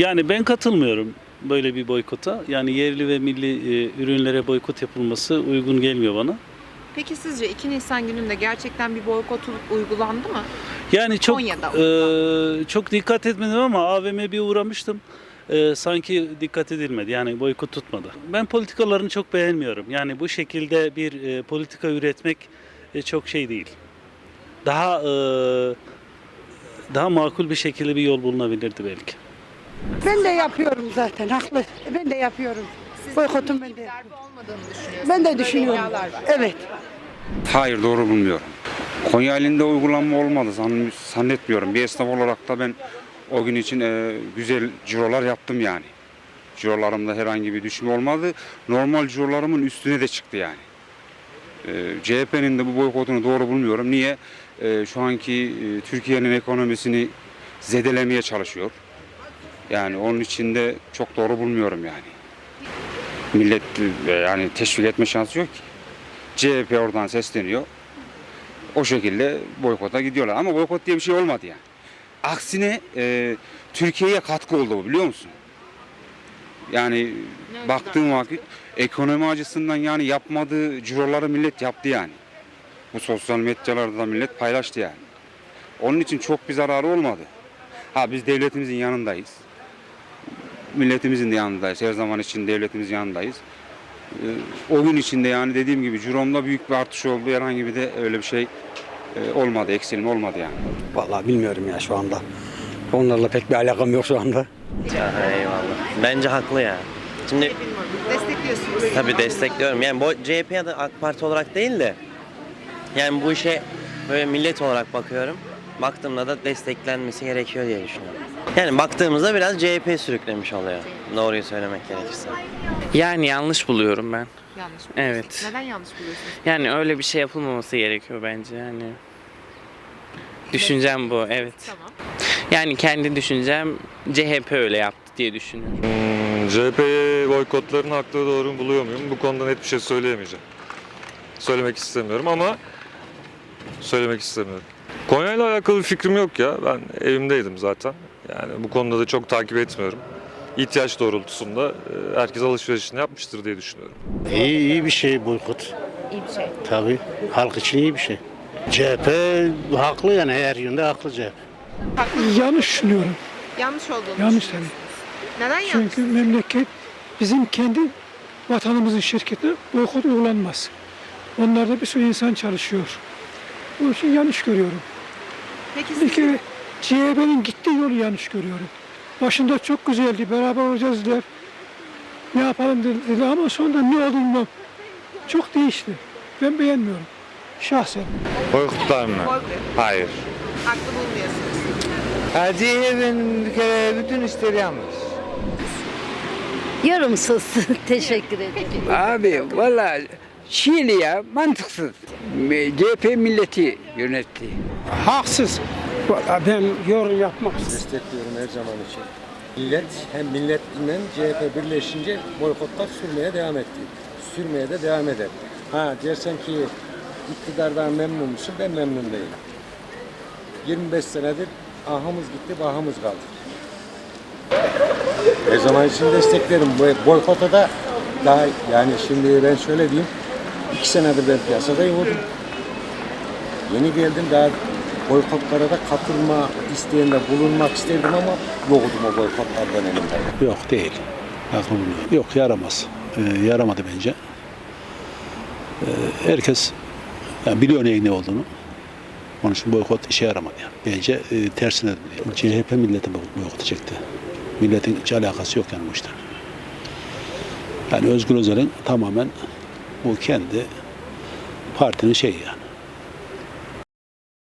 Yani ben katılmıyorum böyle bir boykota. Yani yerli ve milli e, ürünlere boykot yapılması uygun gelmiyor bana. Peki sizce 2 Nisan gününde gerçekten bir boykot uygulandı mı? Yani çok e, çok dikkat etmedim ama AVM'ye bir uğramıştım. E, sanki dikkat edilmedi. Yani boykot tutmadı. Ben politikalarını çok beğenmiyorum. Yani bu şekilde bir e, politika üretmek e, çok şey değil. Daha e, daha makul bir şekilde bir yol bulunabilirdi belki. Ben de yapıyorum zaten haklı. Ben de yapıyorum. Boykotun ben de. Darbe olmadığını düşünüyorsunuz. Ben de Böyle düşünüyorum. iddialar var. Evet. Hayır doğru bulmuyorum. Konya elinde uygulanma olmadı zann- zannetmiyorum. Bir esnaf olarak da ben o gün için e, güzel cirolar yaptım yani. Cirolarımda herhangi bir düşme olmadı. Normal cirolarımın üstüne de çıktı yani. E, CHP'nin de bu boykotunu doğru bulmuyorum. Niye? E, şu anki e, Türkiye'nin ekonomisini zedelemeye çalışıyor. Yani onun için de çok doğru bulmuyorum yani. Millet e, yani teşvik etme şansı yok ki. CHP oradan sesleniyor. O şekilde boykota gidiyorlar. Ama boykot diye bir şey olmadı yani. Aksine e, Türkiye'ye katkı oldu bu biliyor musun? Yani Ne baktığım vakit ekonomi açısından yani yapmadığı ciroları millet yaptı yani. Bu sosyal medyalarda da millet paylaştı yani. Onun için çok bir zararı olmadı. Ha biz devletimizin yanındayız. Milletimizin de yanındayız. Her zaman için devletimizin yanındayız. Ee, O gün içinde yani dediğim gibi ciromda büyük bir artış oldu. Herhangi bir de öyle bir şey e, olmadı, eksilme olmadı yani. Vallahi bilmiyorum ya şu anda. Onlarla pek bir alakam yok şu anda. Ya, eyvallah. Bence haklı ya. Şimdi Destekliyorsunuz. tabii destekliyorum. Yani bu CHP ya da AK Parti olarak değil de yani bu işe böyle millet olarak bakıyorum. Baktığımda da desteklenmesi gerekiyor diye düşünüyorum. Yani baktığımızda biraz CHP sürüklemiş oluyor. Doğruyu söylemek gerekirse. Yani yanlış buluyorum ben. Yanlış buluyorsunuz. Evet. Neden yanlış buluyorsunuz? Yani öyle bir şey yapılmaması gerekiyor bence yani. Düşüncem bu evet. Tamam. Yani kendi düşüncem CHP öyle yaptı diye düşünüyorum. Hmm, CHP'ye boykotların haklı doğru buluyor muyum? Bu konuda net bir şey söyleyemeyeceğim. Söylemek istemiyorum ama söylemek istemiyorum. Konya ile alakalı bir fikrim yok ya. Ben evimdeydim zaten. Yani bu konuda da çok takip etmiyorum. İhtiyaç doğrultusunda e, herkes alışverişini yapmıştır diye düşünüyorum. İyi, iyi bir şey boykot. İyi bir şey. Tabii. Halk için iyi bir şey. CHP haklı yani her yönde haklı CHP. Haklı. Yanlış düşünüyorum. Yanlış olduğunu Yanlış düşünüyorsunuz. Neden yanlış? Çünkü memleket bizim kendi vatanımızın şirketine boykot uygulanmaz. Onlarda bir sürü insan çalışıyor. Onun için yanlış görüyorum. Peki siz kere CHP'nin gittiği yolu yanlış görüyorum. Başında çok güzeldi, beraber olacağız dediler. Ne yapalım dediler ama sonra ne oldu bilmem. Çok değişti. Ben beğenmiyorum. Şahsen. Boykotlar mı? boykot Hayır. haklı bulmuyorsunuz. CHP'nin bir kere bütün işleri yanlış. Yorumsuz. Teşekkür ederim. Abi valla Şiili ya mantıksız. CHP milleti yönetti. Haksız. Vallahi ben yorum yapmak destekliyorum her zaman için. Millet hem milletle CHP birleşince boykotlar sürmeye devam etti. Sürmeye de devam eder. Ha dersen ki iktidardan memnun musun? Ben memnun değilim. 25 senedir ahımız gitti, bahımız kaldı. Her zaman için desteklerim. Bu boykota da daha yani şimdi ben şöyle diyeyim. İki senedir ben piyasada yoğurdum. Yeni geldim daha boykotlara da katılma isteğinde bulunmak isterdim ama yoktum o boykotlar döneminde. Yok değil. Buluyorum. Yok yaramaz. Ee, yaramadı bence. Ee, herkes yani biliyor neyin ne olduğunu. Onun için boykot işe yaramadı yani. Bence e, tersine CHP millete boykot çekti. Milletin hiç alakası yok yani bu işte. Yani Özgür Özel'in tamamen bu kendi partinin şeyi yani.